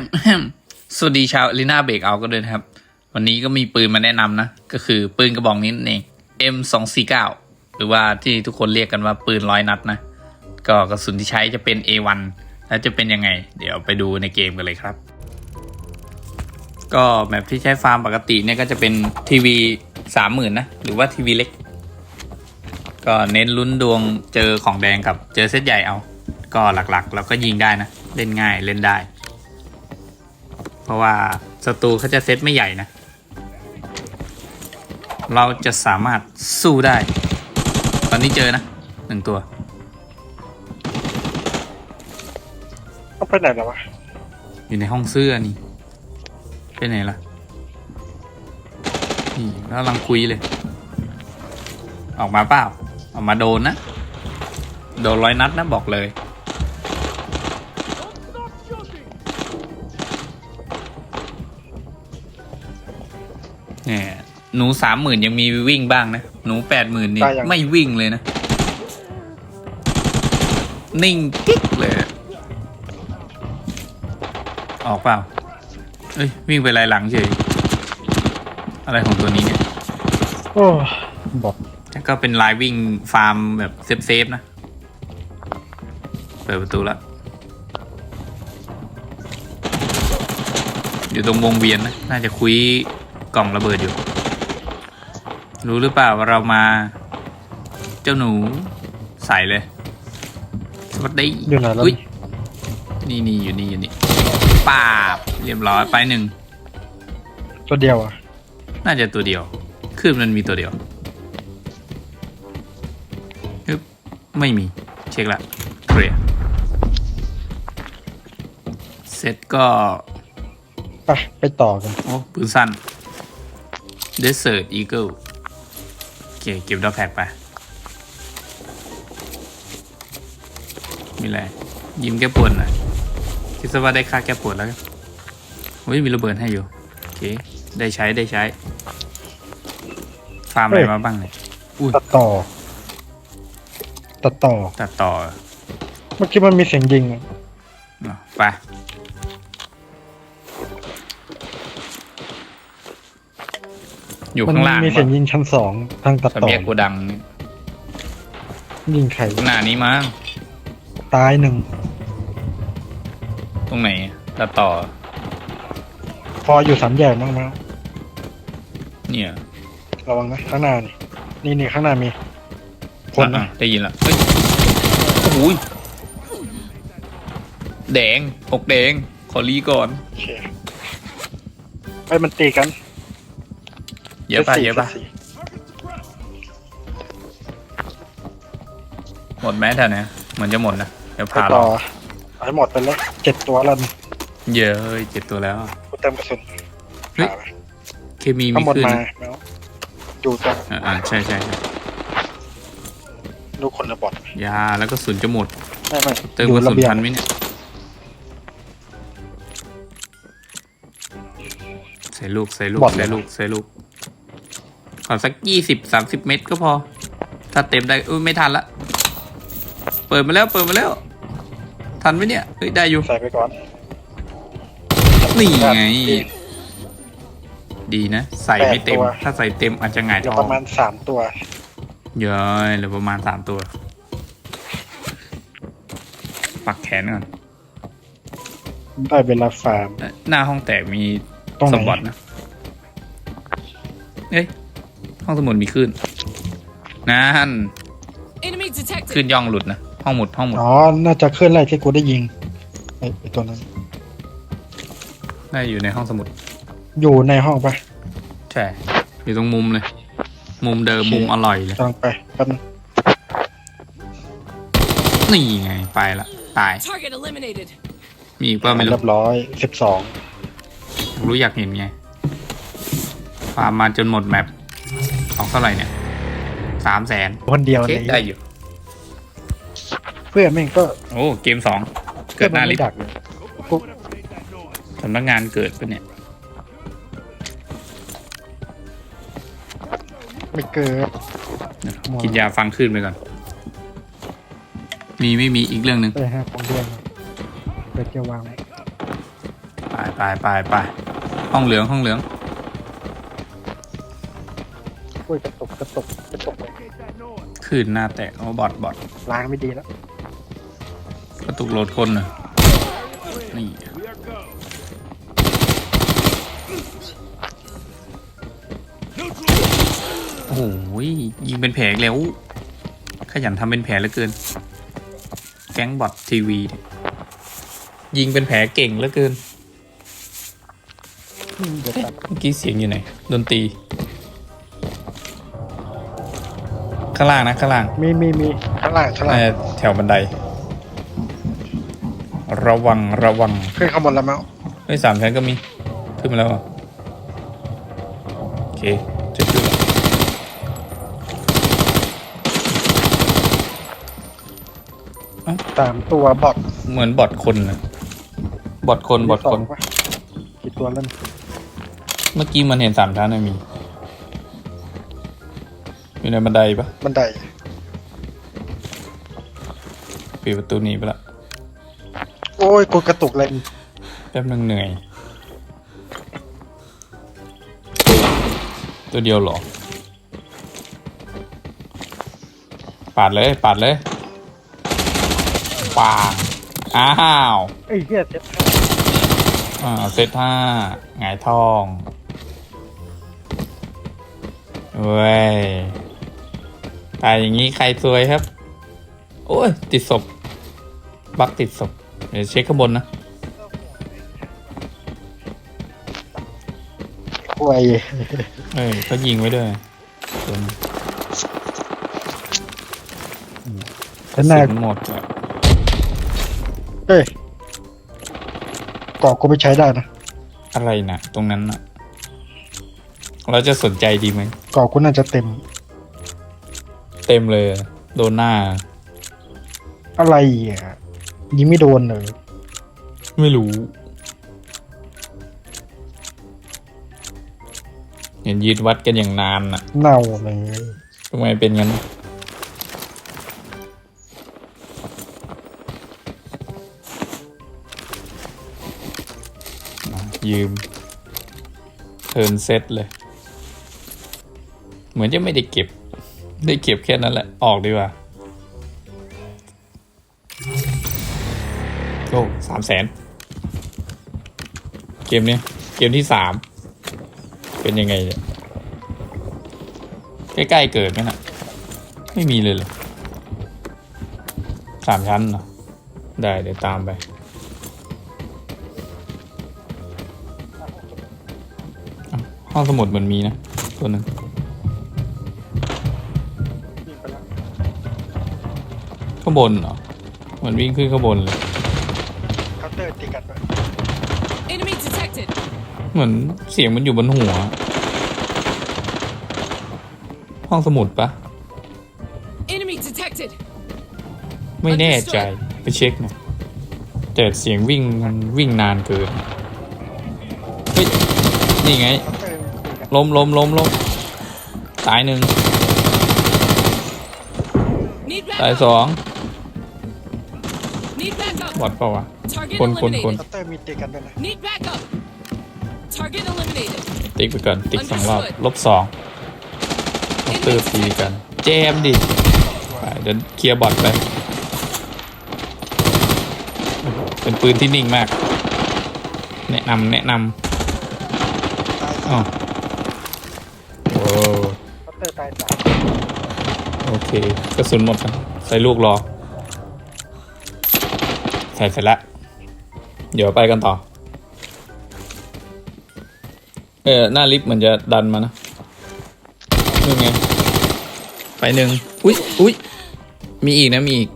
มแฮมสวัสดีชาวลีนาเบรกเอาก็ด้วยนะครับ วันนี้ก็มีปืนมาแนะนำนะ ก็คือปืนกระบอกนี้นั่นเอง M249 หรือว่าที่ทุกคนเรียกกันว่าปืนร้อยนัดนะ ก็กระสุนที่ใช้จะเป็น A1 แล้วจะเป็นยังไง เดี๋ยวไปดูในเกมกันเลยครับ ก็แมปที่ใช้ฟาร์มปกติเนี่ยก็จะเป็นทีวีสามหมื่นนะ หรือว่าทีวีเล็ก ก็เน้นลุ้นดวงเจอของแดงกับเจอเซตใหญ่เอา ก็หลักๆ เราก็ยิงได้นะ เล่นง่ายเล่นได้ ราะว่าศัตรูเขาจะเซตไม่ใหญ่นะ เราจะสามารถสู้ได้ ตอนนี้เจอนะหนึ่งตัวต้องไปไหนแล้ววะอยู่ในห้องเสื้อนี่ไปไหนล่ะนี่แล้วกำลังคุยเลย ออกมาเปล่า ออกมาโดนนะ โดนร้อยนัดนะบอกเลย หนูสามหมื่นยังมีวิ่งบ้างนะ หนูแปดหมื่นนี่ไม่วิ่งเลยนะ นิ่งกิ๊กเลย ออกเปล่า เอ้ย วิ่งไปลายหลังเฉย อะไรของตัวนี้เนี่ยโอ้บอกแต่ก็เป็นลายวิ่งฟาร์มแบบเซฟๆนะ เปิดประตูแล้วอยู่ตรงวงเวียนนะ น่าจะคุยกล่องระเบิดอยู่ รู้หรือเปล่าว่าเรามา เจ้าหนูใส่เลย สวัสดีอยู่ไหนแล้ว อุ๊ยนี่นี่อยู่นี่อยู่นี่ปาบเรียบร้อยไปหนึ่ง ตัวเดียวอะน่าจะตัวเดียวคลื่นมันมีตัวเดียวฮึบไม่มี เช็คละเคลียร์เสร็จก็ ไปไปต่อกัน โอ้ปืนสั้น Desert Eagle โอ เค เก็บดอกแพ็กไป มีอะไร ยิ้มแก้ปวดหน่อยคิดซะว่าได้ค่าแก้ปวดแล้วกันโอ้ยมีระเบิดให้อยู่ โอเค ได้ใช้ได้ใช้ ฟาร์มอะไรมาบ้างเนี่ยอุ้ยตัดต่อ ตัดต่อ ตัดต่อ เมื่อกี้มันมีเสียงยิงอะอะ อยู่มันข้างล่างมีเสียงยิงชั้นสองทางตัดสามต่อแยกโกดังยิงใครหน้านี้มั้งตายหนึ่งตรงไหนตัดต่อ พออยู่สามแยกมั้งมั้งเนี่ยระวังนะข้างหน้านี่นี่นี่ข้างหน้ามี คนอะนะได้ยินละเฮ้ยโอ้โหยแดงอกแดง ขอรีก่อนโอเคไอ้ยมันตีกัน เยอะป่ะซสี่เยอะป่ะซสี่หมดไหมแถวเนี้ยเหมือนจะหมดนะเดี๋ยวไปพาต่เราอเอาให้หมดไปแล้วเจ็ดตัวแล้วนี่เยอะเฮ้ยเจ็ดตัวแล้วกูเต็มกระสุนเฮ้ยหาไปเคมีทั้มีงหมดขึ้นมานะแล้วอยู่ตรงอ่าอ่าใช่ใช่ใช่ลูกคนละบอดยาแล้วก็สุนจะหมดไม่ไม่เติมอยู่กระสุนระเบียงทันไหมเนี่ยใส่ลูกใส่ลูกบอดใส่ลูกใส่ลูก ขอสักยี่สิบสามสิบเมตรก็พอ ถ้าเต็มได้อุ้ยไม่ทันละ เปิดมาแล้วเปิดมาแล้ว ทันไหมเนี่ยเฮ้ยได้อยู่ใส่ไปก่อนนี่ไง ดีดีนะ ใส่ไม่เต็ม แปดตัว ถ้าใส่เต็มอาจจะหงายเหลืท้ออปงระมาณสามตัว เยอะเหลือประมาณสามตัว ปักแขนก่อนได้เวลาฟาร์ม หน้าห้องแตกมีตรงไหน สมบัตินะเอ้ย ห้องสมุดมีขึ้นนั่น Enemy detected. ขึ้นย่องหลุดนะห้องหมุดห้องหมุดอ๋อ น่าจะเคลื่อนไล่ที่กูได้ยิงไอ้ไอ้ตัวนั้นได้อยู่ในห้องสมุด อยู่ในห้องปะใช่อยู่ตรงมุมเลย มุมเดิมโอเคมุมอร่อยเลยกำลังไปแป๊บนึงนี่ไงไปละตาย Target eliminated. มีอีกเปล่าไม่รู้เรียบร้อยสิบสองรู้อยากเห็นไงฟาร์มมาจนหมดแมปของ เท่าไหร่เนี่ยสามแสนคนเดียวโอเคเลยได้อยู่ เพื่อนแม่งก็โอ้เกมสองเกิดหน้าลิฟไม่ต์ดักเลยกูสำนักงานเกิดปะเนี่ยไม่เกิดหมดกินยาฟังขึ้นไปก่อน มีไม่มีอีกเรื่องหนึ่งไปฮะของเดือนเปิดเกียร์วางไว้ไปไปไปห้องเหลืองห้องเหลืองโอ้ยกระตุกกระตุกกระตุกเลยคืนหน้าแตกโอ้บอดบอดล้างไม่ดีแล้วกระตุกโหลดคนน่ะนี่โอ้โหยิงเป็นแผลอีกแล้ว ขยันทำเป็นแผลเหลือเกิน แก๊งบอททีวีเนี่ยยิงเป็นแผลเก่งเหลือเกินเดี๋ยวเอ๊ะตัดเมื่อกี้เสียงอยู่ไหนดนตรี ข้างล่างนะข้างล่างมีมีมีข้างล่างข้างล่างน่าจะแถวบันได ระวังระวังขึ้นข้างบนแล้วมั้งเฮ้ยสามชั้นก็มีขึ้นมาแล้วเหรอโอเคจะขึ้นแล้วสามตัวบอทเหมือนบอทคนนะบอทคนบอทสคอนงปะกี่ตัวแล้วนี่เมื่อกี้มันเห็นสามชั้นนะมี อยู่ในบันไดปะบันไดปิดประตูหนีไปละโอ้ยกูกระตุกเลยแป๊บนึงเหนื่อย ตัวเดียวเหรอ ปาดเลย ปาดเลยปางอ้าวไอ้เหี้ยเจ็บอ่าเซตห้าหงายทองเว้ย ตายอย่างนี้ใครซวยครับ โอ้ย ติดศพ บักติดศพ เดี๋ยวเช็คข้างบนนะป่วยเอ้ยเขายิงไว้ด้วยตัวนี้ฉันน่าสุหมดอะเฮ้ยเกาะกูไปใช้ได้นะอะไรนะตรงนั้นนะเราจะสนใจดีไหมเกาะกูน่าจะเต็ม เต็มเลยอะโดนหน้า อะไรอะยิงไม่โดนเลยไม่รู้ เห็นยืดวัดกันอย่างนานน่ะเน่าเลยทำไมเป็นงั้นอะยืมเทิร์นเซตเลย เหมือนจะไม่ได้เก็บ ได้เก็บแค่นั้นแหละ ออกดีกว่าโอ้สามแสน เกมเนี้ยเกมที่สาม เป็นยังไงเนี่ยใกล้ๆเกิดไหมน่ะ ไม่มีเลยเหรอสามชั้นเหรอได้เดี๋ยวตามไป ห้องสมุดเหมันมีนะ ตัวหนึ่ง ข้างบนเหรอ มันวิ่งขึ้นข้างบนเลย เคาน์เตอร์ตีกันไป Enemy detected. เหมือนเสียงมันอยู่บนหัว ห้องสมุดปะ Enemy detected. ไม่แน่ใจ ไปเช็คหน่อยแต่เสียงวิ่งมันวิ่งนานเกิน เฮ้ย นี่ไง เคาน์เตอร์ตีกันล้มล้มล้มล้มตายหนึ่ง Need ตาย backup. สอง Need backup. บอดเปล่าวะ Target Con, con, eliminated. con. เคาน์เตอร์มีตีกันด้วยนะ Need backup. Target eliminated. ติ๊กไปก่อนติ๊กสองรอบลบสองลบเตอร์ตีกันแจมดิไปเดี๋ยวเคลียร์บอทไป เป็นปืนที่นิ่งมาก แนะนำแนะนตายำอ๋อโอ้เคาน์เตอร์ตายสามโอเคกระสุนหมดครับใส่ลูกรอ ใส่เสร็จแล้ว เดี๋ยวไปกันต่อ เออหน้าลิฟต์เหมือนจะดันมานะนี่ไง ไปหนึ่งอุ้ยอุ้ยมีอีกนะมีอีก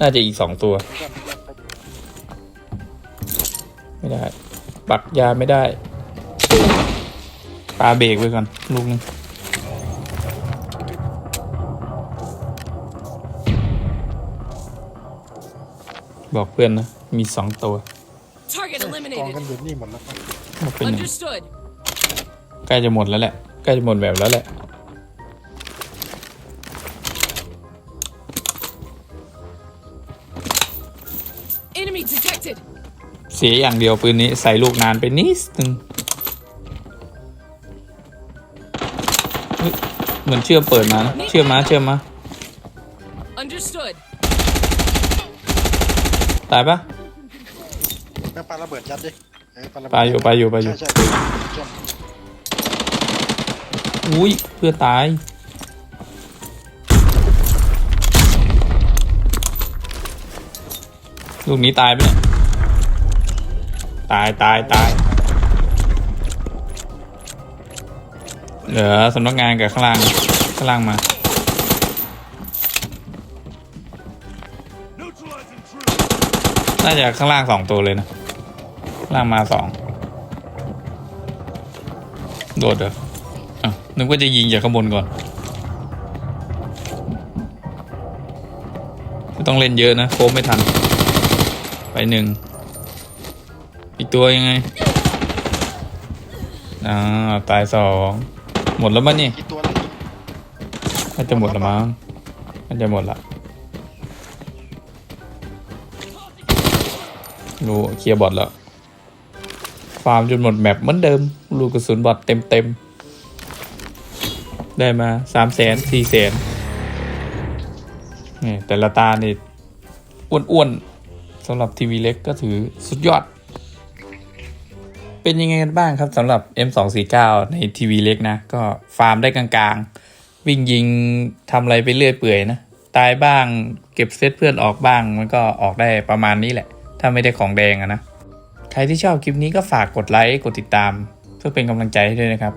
น่าจะอีกสองตัว ไม่ได้ ปักยาไม่ได้ ปาเบรกไว้ก่อนลูกนึง บอกเพื่อนนะ มีสองตัว Target กองกัน eliminated. อยู่นี่หมดแล้วปะบอกเป็นหนึ่ง Understood. ใกล้จะหมดแล้วแหละใกล้จะหมดแบบแล้วแหละ Enemy detected. เสียอย่างเดียวปืนนี้ใส่ลูกนานไปนิดนึงเฮ้ยเหมือนเชื่อมเปิดมานะเชื่อมมาเชื่อมมา Understood. ตายปะแม่งปาระเบิดยัดดิเอ้ยปาระเบิดปาอยู่ปาอยู่ปาอยู่ ใช่ใช่ใช่อุ้ยเพื่อนตาย ลูกนี้ตายไหมเนี่ยตายตายตายเหลือสำนักงานกับข้างล่างข้างล่างมา น่าจะข้างล่างสองตัวเลยนะ ล่างมาสองโดดเหรออะนึกว่าจะยิงจากข้างบนก่อนต้องเล่นเยอะนะโค้งไม่ทัน ไปหนึ่ง อีกตัวยังไงอ่าตายสองหมดแล้วมั้งนี่ กี่ตัวแล้ว น่าจะหมดและมั้งน่าจะหมดละ ดูเคลียร์บอทแล้วฟาร์มจนหมดแมปเหมือนเดิม ลูกกระสุนบอทเต็มเต็มๆได้มาสามแสนสี่แสนนี่แต่ละตานี่อ้วนๆสำหรับทีวีเล็กก็ถือสุดยอด เป็นยังไงกันบ้างครับสำหรับ M249 ในทีวีเล็กนะ ก็ฟาร์มได้กลางๆ วิ่งยิงทำอะไรไปเรื่อยเปื่อยนะ ตายบ้างเก็บเซตเพื่อนออกบ้าง มันก็ออกได้ประมาณนี้แหละ ถ้าไม่ได้ของแดงอะนะ ใครที่ชอบคลิปนี้ก็ฝากกดไลค์กดติดตาม เพื่อเป็นกำลังใจให้ด้วยนะครับ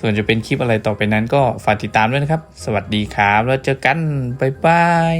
ส่วนจะเป็นคลิปอะไรต่อไปนั้นก็ฝากติดตามด้วยนะครับ สวัสดีครับ แล้วเจอกัน บ๊ายบาย